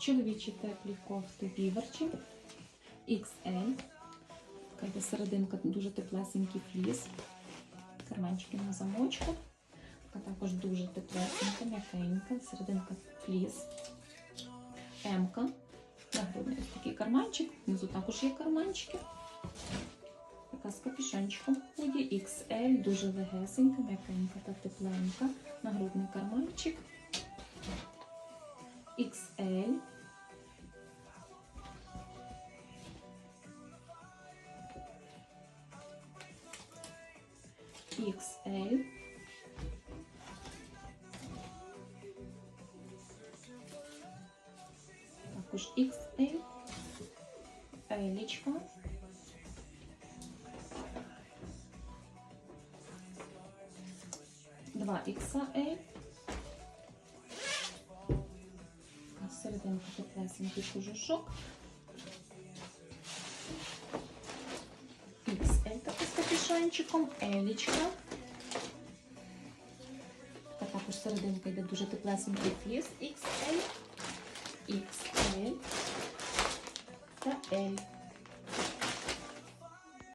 Чоловічі теплі кофти віверчі XL. Така серединка дуже теплесенький фліс. Карманчики на замочку. Така також дуже теплесенька, м'якенька. Серединка фліс. М-ка. Нагрудний ось такий карманчик. Внизу також є карманчики. Така з капюшончиком. Худі XL, дуже легесенька, м'якенька та тепленька. Нагрудний карманчик. XL. XL. Також XL. Елічка. Два XL. Серединка теплесенький кожушок. XL з капюшончиком, елічка. Та також серединка йде дуже теплесенький фліс XL. XL.